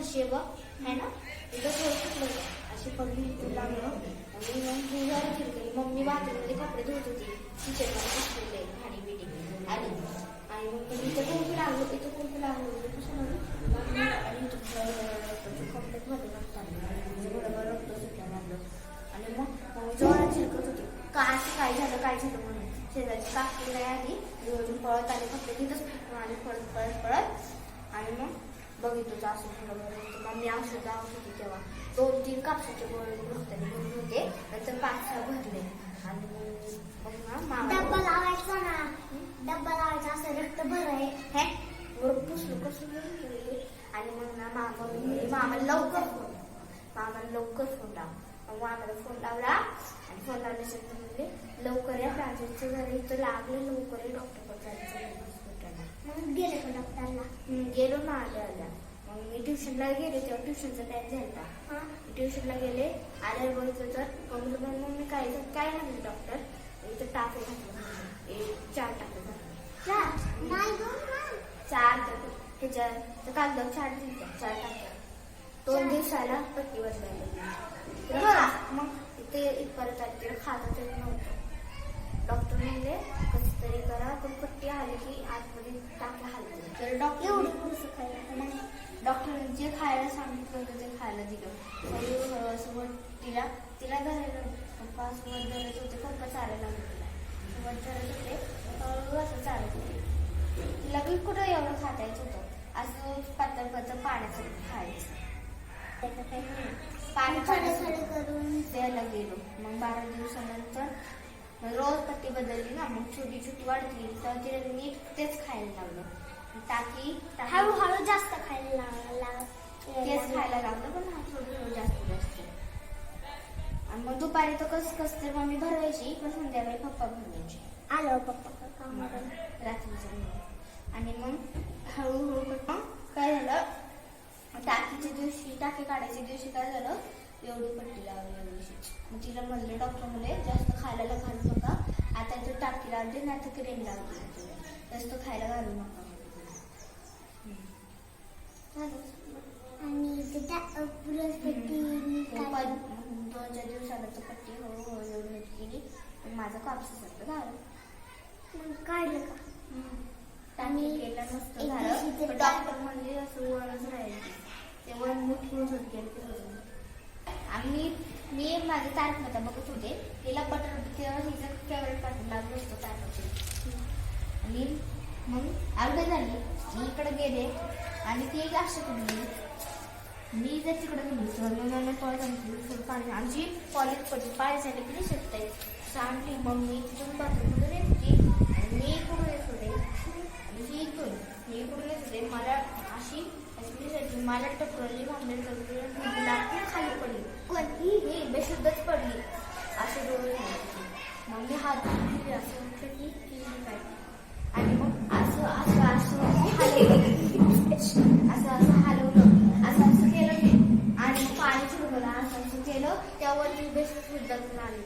फरशी आहे बघ है ना? तिथं थोडं अशी पडली लागलं. आणि मग मी जरा चिडकली मम्मी बाथरूममध्ये कपडे धुत होती. किचनमध्ये बसलेले भाडी बिडी आणि आणि मग मी इथं कुंकू लागलो? इथं कुंकू लागलो? होतं कसं म्हणून मग आणि इथं कपडे म्हणजे मध्ये लागतात म्हणजे बरोबर रक्त सुटायला लागलं. आणि मग मग जोरात चिरकत होती. का असं? काय झालं? काय झालं म्हणून? शेजारची काकी नाही आली पळत आले. फक्त तिथंच. आणि पळत पळत पळत. आणि मग बघितलं असं झालं बरं मग मी औषध आवत होती तेव्हा दोन तीन कापसाचे गोळे भरताना भरून होते. नंतर पाच सहा भरले. आणि मग मामा डब्बा लावायचा ना. डब्बा लावायचा असं रक्त भराय हे? वर पुसलं कसं आणि मग ना मामा मामाला लवकर फोन. मामाला लवकर फोन लाव मग मामाला फोन लावला. आणि फोन लावल्यानंतर म्हणले लवकर या प्राजक्तचं जरा इथं लागलं. लवकर डॉक्टरकडे जायचं मग गेले का डॉक्टरला गेलो ना आल्या आल्या मग मी ट्युशनला गेले तेव्हा ट्युशनचा टाइम झाला हा. ट्युशनला गेले आल्यावर बघितलं तर मग म्हणलं, मग मम्मी काय काय लागले डॉक्टर इथं टाके घातलं. एक चार टाके घातले चार? नाही चार टाके ह्याच्या तर कागदावर चार दिले चार टाके दोन दिवसाला पट्टी खा- मग ते परत आली. तिला खाता नव्हतं. डॉक्टर म्हणले कसं तरी करा पण पट्टी आली की आतमध्ये टाके तर डॉक्टर डॉक्टरने जे खायला सांगितलं होतं ते खायला दिलं. सोबत तिला तिला धरायला पप्पा सोबत धरत होते पप्पा चालायला लागले तिला. सोबत धरत होते हळूहळू असं चालत होते. तिला बी कुठं एवढं खाता येत होतं. असं पातळ पातळ पाण्याचं खायचं. पाणी थोडं करून द्यायला गेलो. मग बारा दिवसानंतर रोज पट्टी बदलली ना. मग छोटी छोटी वाढली. तर तिला नीट तेच खायला लागलं हळूहळू जास्त खायला लाग- लाग- तेच खायला लागलं पण हा थोडं जास्त जास्त. आणि मग दुपारी तर कस कस तर मम्मी भरवायची पण संध्याकाळी पप्पा भरवायचे. आलो पप्पा कामावरून रात्रीच्या. आणि मग हळूहळू काय झालं टाकीच्या दिवशी टाकी काढायच्या दिवशी काय झालं एवढी पट्टी लावली एवढीशी. तिला म्हणले डॉक्टर म्हणले जास्त खायला घालू नका. आता तर टाकी लावते नाही तर क्रीम लावते जास्त खायला घालू नका. आणि दोन चार दिवसाला तर पट्टी हळूहळू एवढी नीट केली. पण माझं कापसासारखं झालं. मग काढलं का? टाकी केलं मस्त झालं. डॉक्टर म्हणजे असं वळच राहायची ते वर मुठ होत गेलं. आम्ही मी माझं तारक मेहता बघत होते. तिला बटर तेव्हा तिचं फेवरेट पार्ट लागलं होतं तारक आणि मग अर्ध झाली. मी इकडे गेले. आणि ती एक अशी करून मी जर तिकडे गेली तर मी पळत आणली पाणी. आमची कॉलेज पडली पाय झाले की शकते शकताय सांगली मग तिथून बाथरूममध्ये येते आणि मी इकडून येत होते? आणि ही इकडून मी इकडून येत होते? मला अशी अशी मला टपरली भांडण टपरली झोप घातलं.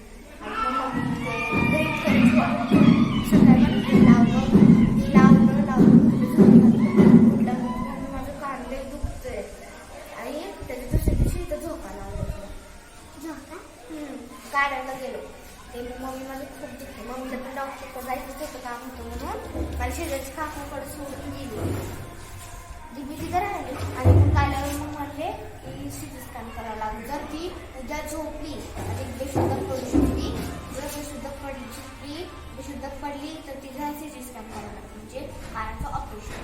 उठलं मग माझं कांदे दुखतंय. आणि त्याच्या दुसऱ्या दिवशी इथं लावलं झोका? काढायला गेलो. ते मम्मी माझं खूप दुखते मम्मीला पण डॉक्टरकडे जायचं होतं काम होतं म्हणून मला शेजारची काकाकडे सोडून गेली. दिदी तिथं राहिली. आणि मग आल्यावर मग पडली तर तिला सिटी स्कॅन करावं लागेल म्हणजे पाण्याचं ऑपरेशन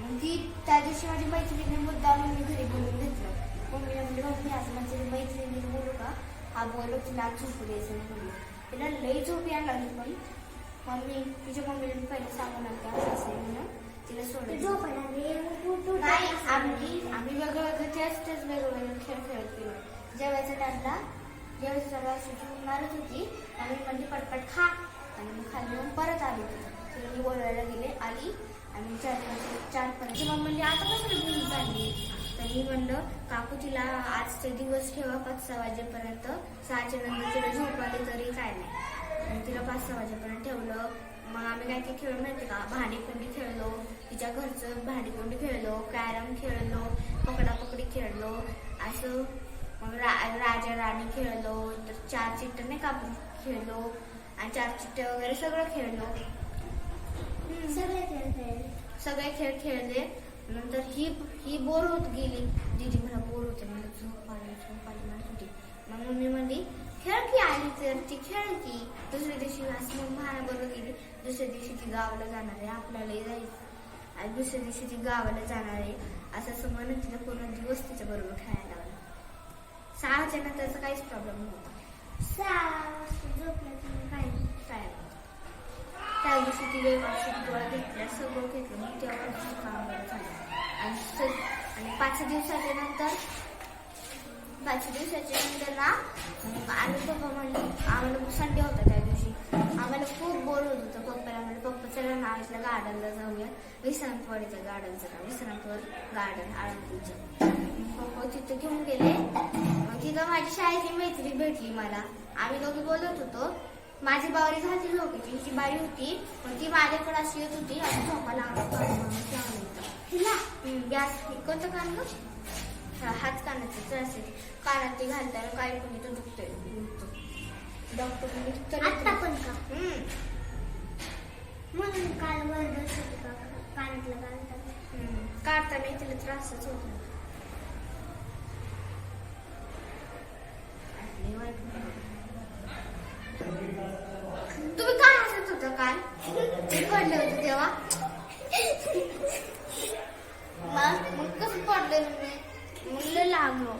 मग ती त्या दिवशी माझी मैत्रिणी मुद्दा मी घरी बोलून घेतलं. मम्मीला म्हणजे मम्मी आज माझी मैत्रिणीने बोलू का? हा बोललो तिला झोपू द्यायचं नाही बोललो. तिला लई झोप यायला लागली पण मम्मी तिच्या मम्मीला मी पहिले सांगून आलते असं असं आहे म्हणून तिला उठ उठ नाही आम्ही आम्ही वेगळं वेगळं तेच तेच वेगळं वेगळं खेळ खेळत गेलो. जेवायच्या टाइमला जेवायचं सगळं अशी मारत होती. आणि म्हणजे पटपट खा. आणि मग खाली येऊन परत आली. तिथे तिला मी बोलवायला गेले आली आणि चार पाच चार पाच मग म्हणजे आता कसं घेऊन चालली तर मी म्हणलं काकू तिला आजचे दिवस ठेवा पाच सहा वाजेपर्यंत. सहाच्या नंतर तिला झोप आली तरी काय नाही. आणि तिला पाच सहा वाजेपर्यंत ठेवलं. मग आम्ही काय काय खेळलो माहिती का? भांडीकोंडी खेळलो तिच्या घरचं भांडीकोंडी खेळलो कॅरम खेळलो पकडापकडी खेळलो असं मग रा राजा राणी खेळलो तर चार चिट्ट नाही का आपण खेळलो. आणि चार चिट्टे वगैरे सगळं खेळलो. सगळे खेळ खेळले. सगळे खेळ खेळले. नंतर ही ही बोर होत गेली. दीदी मला बोर होते. मला झोप आली झोप आली म्हणत होती मग मम्मी म्हणली खेळ की आली तर ती खेळ की? दुसऱ्या दिवशी असं मग मला बरोबर गेली. दुसऱ्या दिवशी ती गावाला जाणार आहे. आपल्यालाही जायचं. आणि दुसऱ्या दिवशी ती गावाला जाणार आहे. असं असं म्हणत तिला पूर्ण दिवस तिच्या बरोबर खेळायला लावला. सहाच्या नंतरचा काहीच प्रॉब्लेम नव्हता. काय त्या दिवशी तिने घेतल्या सगळं घेतलं मग तेव्हा तिचं काम झालं आणि स- आणि पाच दिवसाच्या नंतर पाच दिवसाच्या नंतर ना मग आम्ही पप्पा म्हणले आम्हाला संडे होता त्या दिवशी आम्हाला खूप बोर होत होतं पप्पाला म्हणलं पप्पा चला ना इथल्या गार्डनला जाऊया. विश्रांतवाडीचं गार्डनचं नाव विश्रांतवाड गार्डन आळंदीचं पप्पा तिथं घेऊन गेले तिथं माझी शाळेतली मैत्री भेटली मला. आम्ही दोघी बोलत होतो. माझी बावरी झाली होती तिची बारी होती. मग ती माझ्याकडे अशी येत होती. आणि झोपा लागत तिला गॅस कोणतं कान? हा, हाच कानाचा त्रास कानात ते घालताना काय कोणी तो दुखतोय. डॉक्टर पण का? म्हणून काल होती का कानातलं. काढताना तिला त्रासच होत नाही. लय वाईट होतं. तुम्ही काय हसत होता काल? पडलं पडले होते तेव्हा? मग मग कसं पडले तुम्ही? मुलं लागलो